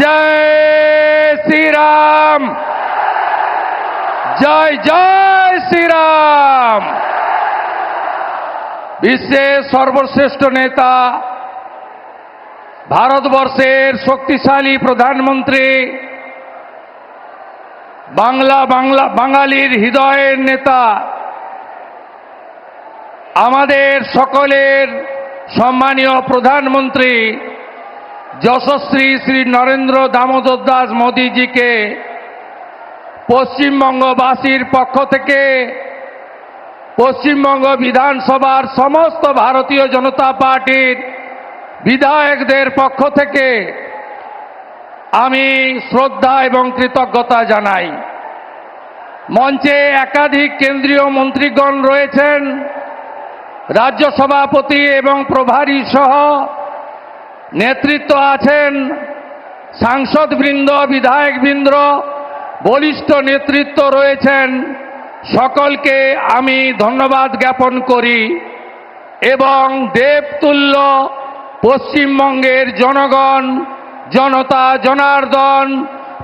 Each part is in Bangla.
জয় শ্রীরাম। জয় জয় শ্রীরাম। বিশ্বের সর্বশ্রেষ্ঠ নেতা, ভারতবর্ষের শক্তিশালী প্রধানমন্ত্রী, বাংলা বাংলা, বাঙালির হৃদয়ের নেতা, আমাদের সকলের সম্মানীয় প্রধানমন্ত্রী যশস্বী শ্রী নরেন্দ্র দামোদর দাস মোদীজিকে পশ্চিমবঙ্গবাসীর পক্ষ থেকে পশ্চিমবঙ্গ বিধানসভার সমস্ত ভারতীয় জনতা পার্টির বিধায়কদের পক্ষ থেকে আমি শ্রদ্ধা এবং কৃতজ্ঞতা জানাই। মঞ্চে একাধিক কেন্দ্রীয় মন্ত্রীগণ রয়েছেন। রাজ্য সভাপতি এবং প্রভারী সহ নেতৃত্ব আছেন সাংসদবৃন্দ বিধায়কবৃন্দ বলিষ্ঠ নেতৃত্ব রয়েছেন। সকলকে আমি ধন্যবাদ জ্ঞাপন করি এবং দেবতুল্য পশ্চিমবঙ্গের জনগণ, জনতা, জনার্দন,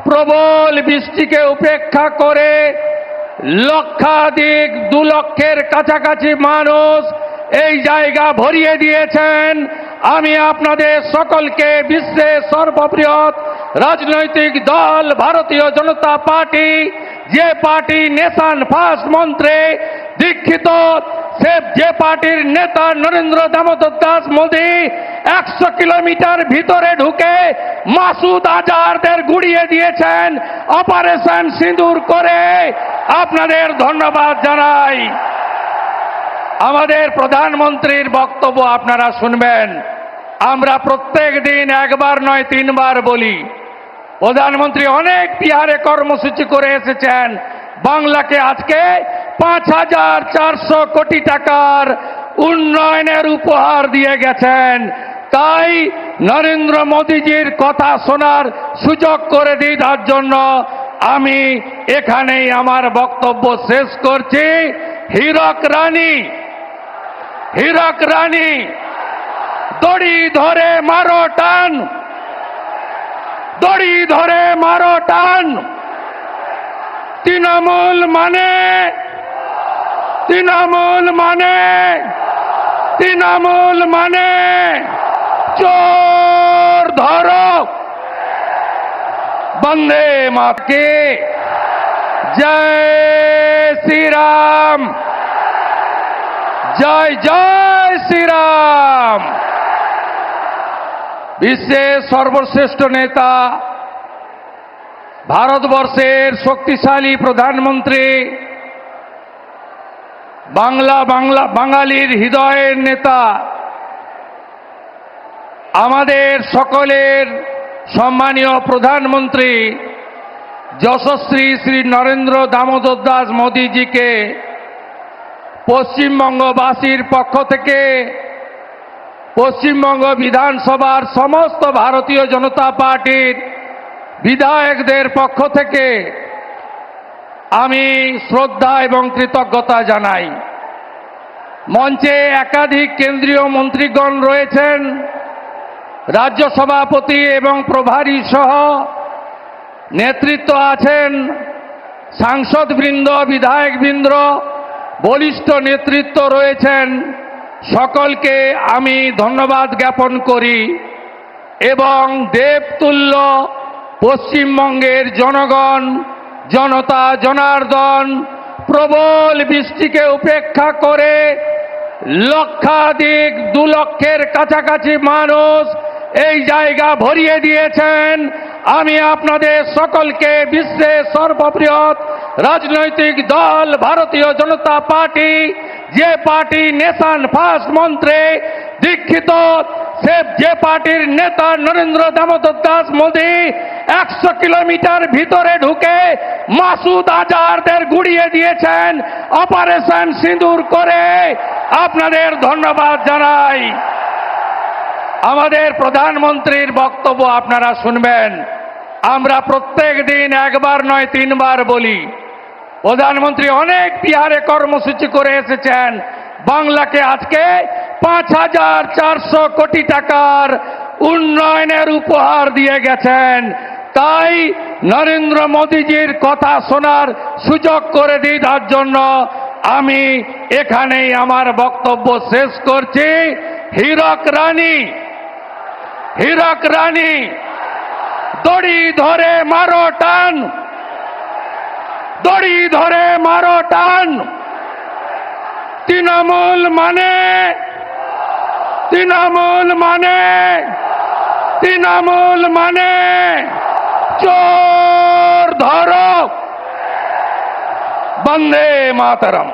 প্রবল বৃষ্টিকে উপেক্ষা করে লক্ষাধিক দু লক্ষের কাছাকাছি মানুষ এই জায়গা ভরিয়ে দিয়েছেন। আমি আপনাদের সকলকে বিশ্বের সর্ববৃহৎ রাজনৈতিক দল, ভারতীয় জনতা পার্টি, যে পার্টি নেশান ফার্স্ট মন্ত্রে দীক্ষিত, সে যে পার্টির নেতা নরেন্দ্র দামোদর দাস মোদী একশো কিলোমিটার ভিতরে ঢুকে মাসুদ আজারদের গুড়িয়ে দিয়েছেন অপারেশন সিঁদুর করে। আপনাদের ধন্যবাদ জানাই। আমাদের প্রধানমন্ত্রীর বক্তব্য আপনারা শুনবেন। আমরা প্রত্যেক দিন একবার নয়, তিনবার বলি। প্রধানমন্ত্রী অনেক বিহারে কর্মসূচি করে এসেছেন। বাংলাকে আজকে পাঁচ হাজার চারশো কোটি টাকার উন্নয়নের উপহার দিয়ে গেছেন। তাই নরেন্দ্র মোদীজির কথা শোনার সুযোগ করে দিই তার জন্য। আমি এখানেই আমার বক্তব্য শেষ করছি। হীরক রানী হীরক রানী দড়ি ধরে মারো টান। দড়ি ধরে মারো টান। তৃণমূল মানে তৃণমূল মানে তৃণমূল মানে চোর ধরো। বন্দে মাতকে জয় শ্রীরাম। জয় জয় শ্রীরাম বিশ্বের সর্বশ্রেষ্ঠ নেতা, ভারতবর্ষের শক্তিশালী প্রধানমন্ত্রী, বাংলা বাংলা, বাঙালির হৃদয়ের নেতা, আমাদের সকলের সম্মানীয় প্রধানমন্ত্রী, যশস্বী শ্রী নরেন্দ্র দামোদর দাস মোদীজিকে পশ্চিমবঙ্গবাসীর পক্ষ থেকে পশ্চিমবঙ্গ বিধানসভার সমস্ত ভারতীয় জনতা পার্টির বিধায়কদের পক্ষ থেকে আমি শ্রদ্ধা এবং কৃতজ্ঞতা জানাই। মঞ্চে একাধিক কেন্দ্রীয় মন্ত্রীগণ রয়েছেন, রাজ্য সভাপতি এবং প্রভারী সহ নেতৃত্ব আছেন, সাংসদবৃন্দ, বিধায়কবৃন্দ, বলিষ্ঠ নেতৃত্ব রয়েছেন। সকলকে আমি ধন্যবাদ জ্ঞাপন করি এবং দেবতুল্য পশ্চিমবঙ্গের জনগণ, জনতা, জনার্দন, প্রবল বৃষ্টিকে উপেক্ষা করে লক্ষাধিক দু লক্ষের কাছাকাছি মানুষ এই জায়গা ভরিয়ে দিয়েছেন। আমি আপনাদের সকলকে বিশ্বের সর্ববৃহৎ রাজনৈতিক দল, ভারতীয় জনতা পার্টি যে পার্টি নেশান ফার্স্ট মন্ত্রে দীক্ষিত, সে যে পার্টির নেতা নরেন্দ্র দামোদর দাস মোদী একশো কিলোমিটার ভিতরে ঢুকে মাসুদ আজারদের গুড়িয়ে দিয়েছেন অপারেশন সিঁদুর করে। আপনাদের ধন্যবাদ জানাই। আমাদের প্রধানমন্ত্রীর বক্তব্য আপনারা শুনবেন। আমরা প্রত্যেক দিন একবার নয়, তিনবার বলি। প্রধানমন্ত্রী অনেক বিহারে কর্মসূচি করে এসেছেন। বাংলাকে আজকে পাঁচ হাজার চারশো কোটি টাকার উন্নয়নের উপহার দিয়ে গেছেন। তাই নরেন্দ্র মোদীজির কথা শোনার সুযোগ করে দিই তার জন্য। আমি এখানেই আমার বক্তব্য শেষ করছি। হীরক রানী হীরক রানী দড়ি ধরে মারো টান। দড়ি ধরে মারো টান। তৃণমূল মানে তৃণমূল মানে তৃণমূল মানে চোর ধরো। বন্দে মাতরম।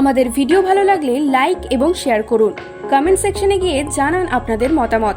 আমাদের ভিডিও ভালো লাগলে লাইক এবং শেয়ার করুন। কমেন্ট সেকশনে গিয়ে জানান আপনাদের মতামত।